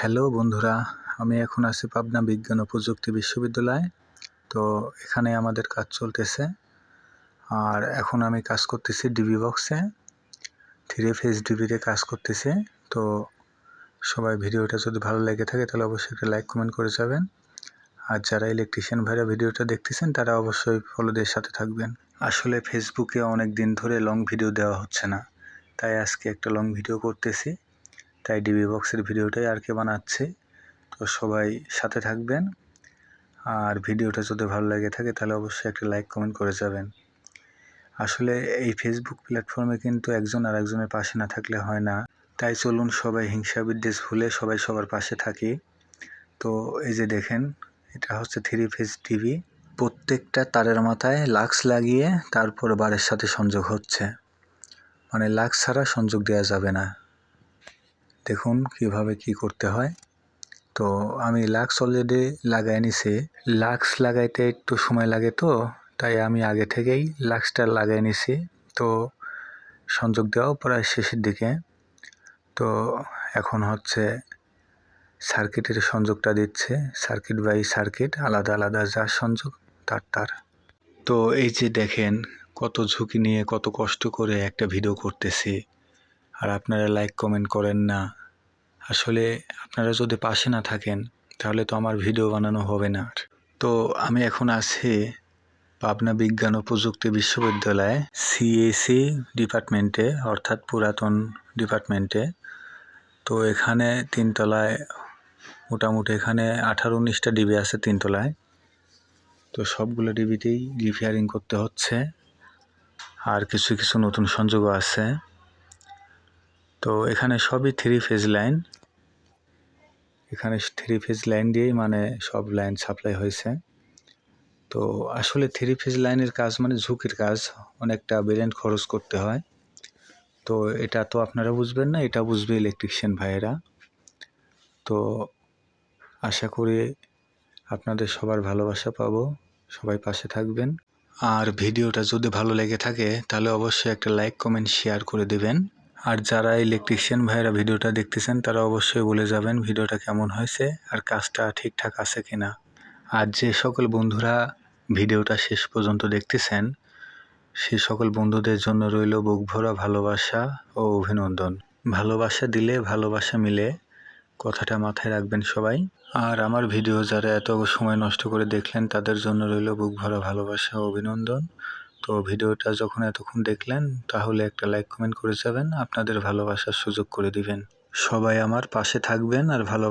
Hello বন্ধুরা, আমি এখন আছি পাবনা বিজ্ঞান ও প্রযুক্তি বিশ্ববিদ্যালয়। তো এখানে আমাদের কাজ চলতেছে। আর এখন আমি কাজ করতেছি ডিবি বক্সে থ্রি ফেজ ডিবিতে কাজ করতেছি। তো সবাই ভিডিওটা যদি ভালো লেগে থাকে, তাহলে অবশ্যই একটা লাইক, কমেন্ট করে যাবেন। আর যারা ইলেকট্রিশিয়ান ভাইরা ভিডিওটা দেখতেছেন, তারা অবশ্যই ফলোদের সাথে থাকবেন। আসলে ফেসবুকে অনেক দিন ধরে লং ভিডিও দেওয়া হচ্ছে না। তাই আজকে একটা লং ভিডিও করতেছি। তাই ডিবি বক্সের ভিডিওটাই আর কি বানাচ্ছি। তো সবাই সাথে থাকবেন। আর ভিডিওটা যদি ভালো লাগে থাকে, তাহলে অবশ্যই একটা লাইক, কমেন্ট করে যাবেন। আসলে এই ফেসবুক প্ল্যাটফর্মে কিন্তু একজন আর একজনের পাশে না থাকলে হয় না। তাই চলুন সবাই হিংসা বিদ্বেষ ভুলে সবাই সবার পাশে থাকি। তো এই যে দেখেন, এটা হচ্ছে থ্রি ফেজ টিভি প্রত্যেকটা তারের মাথায় লাক্স লাগিয়ে তারপর বারের সাথে সংযোগ হচ্ছে। মানে লাক্স ছাড়া সংযোগ দেওয়া যাবে না। দেখুন কীভাবে কি করতে হয়। তো আমি লাক্স অলরেডি লাগাই নিছি। লাক্স লাগাইতে একটু সময় লাগে তো, তাই আমি আগে থেকেই লাক্সটা লাগাই নিছি। তো সংযোগ দেওয়াও প্রায় শেষের দিকে। তো এখন হচ্ছে সার্কিটের সংযোগটা দিচ্ছে। সার্কিট বাই সার্কিট আলাদা আলাদা যা সংযোগ, তার তার। তো এই যে দেখেন কত ঝুঁকি নিয়ে কত কষ্ট করে একটা ভিডিও করতেছি। আর আপনারা লাইক কমেন্ট করেন না। আসলে আপনারা যদি পাশে না থাকেন, তাহলে তো আমার ভিডিও বানানো হবে না তো আমি এখন আছি পাবনা বিজ্ঞান ও প্রযুক্তি বিশ্ববিদ্যালয়ে সিএসি ডিপার্টমেন্টে, অর্থাৎ পুরাতন ডিপার্টমেন্টে। তো এখানে তিনতলায়, মোটামুটি এখানে আঠারো উনিশটা ডিবি আছে তিনতলায়। তো সবগুলো ডিবিতেই রিপেয়ারিং করতে হচ্ছে। আর কিছু কিছু নতুন সংযোগও আছে। তো এখানে সবই থ্রি ফেজ লাইন এখানে থ্রি ফেজ লাইন দিয়েই মানে সব লাইন সাপ্লাই হয়েছে। তো আসলে থ্রি ফেজ লাইনের কাজ মানে ঝুঁকির কাজ, অনেকটা ব্রেন খরচ করতে হয়। তো এটা তো আপনারা বুঝবেন না, এটা বুঝবে ইলেকট্রিশিয়ান ভাইয়েরা। তো আশা করি আপনাদের সবার ভালোবাসা পাবো, সবাই পাশে থাকবেন। আর ভিডিওটা যদি ভালো লেগে থাকে, তাহলে অবশ্যই একটা লাইক, কমেন্ট, শেয়ার করে দেবেন। আর যারা ইলেকট্রিশিয়ান ভাইয়েরা ভিডিওটা দেখতেছেন, তারা অবশ্যই বলে যাবেন ভিডিওটা কেমন হয়েছে আর কাজটা ঠিকঠাক আছে কি না আর যে সকল বন্ধুরা ভিডিওটা শেষ পর্যন্ত দেখতেছেন, সে সকল বন্ধুদের জন্য রইল বুক ভরা ভালোবাসা ও অভিনন্দন। ভালোবাসা দিলে ভালোবাসা মিলে, কথাটা মাথায় রাখবেন সবাই। আর আমার ভিডিও যারা এত সময় নষ্ট করে দেখলেন, তাদের জন্য রইল বুক ভরা ভালোবাসা ও অভিনন্দন। তো ভিডিওটা যখন এতক্ষণ দেখলেন, তাহলে একটা লাইক কমেন্ট করে যাবেন। আপনাদের ভালোবাসার সুযোগ করে দিবেন। সবাই আমার পাশে থাকবেন আর ভালোবাসা